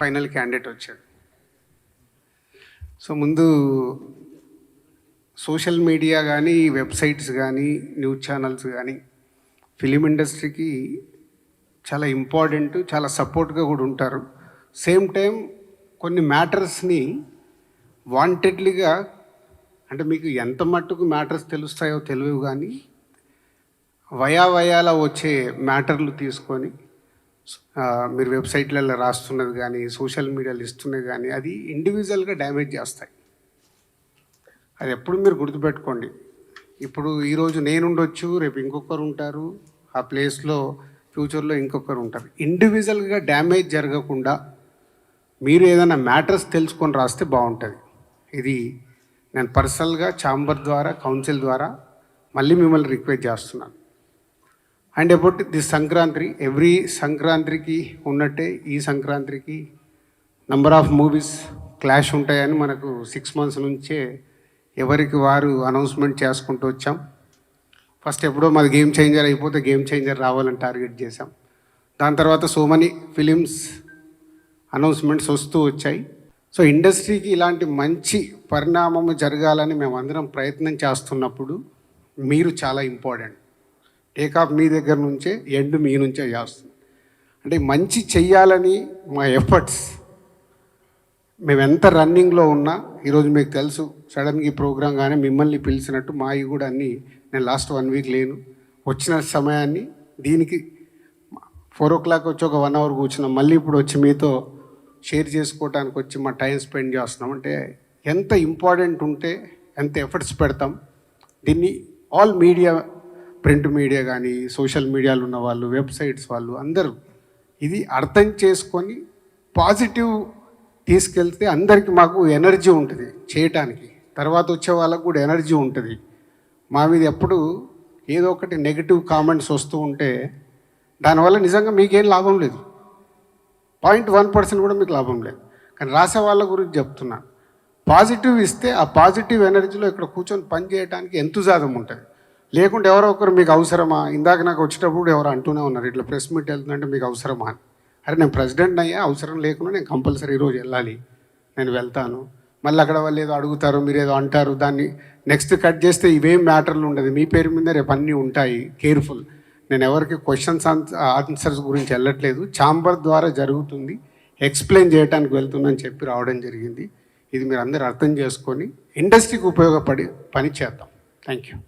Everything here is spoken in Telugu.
ఫైనల్ క్యాండిడేట్ వచ్చాడు. సో ముందు సోషల్ మీడియా కానీ వెబ్సైట్స్ కానీ న్యూస్ ఛానల్స్ కానీ ఫిలిం ఇండస్ట్రీకి చాలా ఇంపార్టెంట్ చాలా సపోర్ట్గా కూడా ఉంటారు. సేమ్ టైం కొన్ని మ్యాటర్స్ని వాంటెడ్లీగా అంటే మీకు ఎంత మట్టుకు మ్యాటర్స్ తెలుస్తాయో తెలియవు కానీ వయా వయాల వచ్చే మ్యాటర్లు తీసుకొని మీరు వెబ్సైట్లలో రాస్తున్నది కానీ సోషల్ మీడియాలో ఇస్తున్నది కానీ అది ఇండివిజువల్గా డ్యామేజ్ చేస్తాయి. అది ఎప్పుడు మీరు గుర్తుపెట్టుకోండి. ఇప్పుడు ఈరోజు నేనుండొచ్చు రేపు ఇంకొకరు ఉంటారు ఆ ప్లేస్లో ఫ్యూచర్లో ఇంకొకరు ఉంటారు. ఇండివిజువల్గా డ్యామేజ్ జరగకుండా మీరు ఏదైనా మ్యాటర్స్ తెలుసుకొని రాస్తే బాగుంటుంది. ఇది నేను పర్సనల్గా ఛాంబర్ ద్వారా కౌన్సిల్ ద్వారా మళ్ళీ మిమ్మల్ని రిక్వెస్ట్ చేస్తున్నాను. And about the Sankranti every సంక్రాంతికి ఉన్నట్టే ఈ సంక్రాంతికి నంబర్ ఆఫ్ మూవీస్ క్లాష్ ఉంటాయని మనకు సిక్స్ మంత్స్ నుంచే ఎవరికి వారు అనౌన్స్మెంట్ చేసుకుంటూ వచ్చాం ఫస్ట్ ఎప్పుడో మాది గేమ్ చేంజర్ అయిపోతే గేమ్ చేంజర్ రావాలని టార్గెట్ చేశాం దాని తర్వాత సో మనీ ఫిలిమ్స్ అనౌన్స్మెంట్స్ వస్తూ వచ్చాయి సో ఇండస్ట్రీకి ఇలాంటి మంచి పరిణామము జరగాలని మేమందరం ప్రయత్నం చేస్తున్నప్పుడు మీరు చాలా ఇంపార్టెంట్ టేకాఫ్ మీ దగ్గర నుంచే ఎండ్ మీ నుంచే చేస్తుంది. అంటే మంచి చెయ్యాలని మా ఎఫర్ట్స్ మేము ఎంత రన్నింగ్లో ఉన్నా ఈరోజు మీకు తెలుసు సడన్గా ఈ ప్రోగ్రాం కానీ మిమ్మల్ని పిలిచినట్టు మావి కూడా అన్నీ నేను లాస్ట్ వన్ వీక్ లేను. వచ్చిన సమయాన్ని దీనికి ఫోర్ ఓ క్లాక్ వచ్చి ఒక వన్ అవర్ కూర్చున్నాం. మళ్ళీ ఇప్పుడు వచ్చి మీతో షేర్ చేసుకోవడానికి వచ్చి మా టైం స్పెండ్ చేస్తున్నాం. అంటే ఎంత ఇంపార్టెంట్ ఉంటే ఎంత ఎఫర్ట్స్ పెడతాం. దీన్ని ఆల్ మీడియా ప్రింట్ మీడియా కానీ సోషల్ మీడియాలో ఉన్న వాళ్ళు వెబ్సైట్స్ వాళ్ళు అందరూ ఇది అర్థం చేసుకొని పాజిటివ్ తీసుకెళ్తే అందరికీ మాకు ఎనర్జీ ఉంటుంది చేయటానికి. తర్వాత వచ్చే వాళ్ళకు కూడా ఎనర్జీ ఉంటుంది. మా మీద ఎప్పుడు ఏదో ఒకటి నెగిటివ్ కామెంట్స్ వస్తూ ఉంటే దానివల్ల నిజంగా మీకేం లాభం లేదు. పాయింట్ వన్ పర్సెంట్ కూడా మీకు లాభం లేదు. కానీ రాసే వాళ్ళ గురించి చెప్తున్నాను పాజిటివ్ ఇస్తే ఆ పాజిటివ్ ఎనర్జీలో ఇక్కడ కూర్చొని పని చేయడానికి ఎంతుజాదం ఉంటుంది. లేకుంటే ఎవరో ఒకరు మీకు అవసరమా? ఇందాక నాకు వచ్చేటప్పుడు ఎవరు అంటూనే ఉన్నారు ఇట్లా ప్రెస్ మీట్ వెళ్తుందంటే మీకు అవసరమా అని. అరే నేను ప్రెసిడెంట్ అయ్యా అవసరం లేకుండా నేను కంపల్సరీ ఈరోజు వెళ్ళాలి. నేను వెళ్తాను. మళ్ళీ అక్కడ వాళ్ళు ఏదో అడుగుతారు మీరు ఏదో అంటారు దాన్ని నెక్స్ట్ కట్ చేస్తే ఇవేం మ్యాటర్లు ఉండదు. మీ పేరు మీద రేపు అన్నీ ఉంటాయి కేర్ఫుల్. నేను ఎవరికి క్వశ్చన్స్ ఆన్సర్స్ గురించి వెళ్ళట్లేదు. ఛాంబర్ ద్వారా జరుగుతుంది ఎక్స్ప్లెయిన్ చేయడానికి వెళ్తుందని చెప్పి రావడం జరిగింది. ఇది మీరు అందరూ అర్థం చేసుకొని ఇండస్ట్రీకి ఉపయోగపడి పని చేద్దాం. Thank you.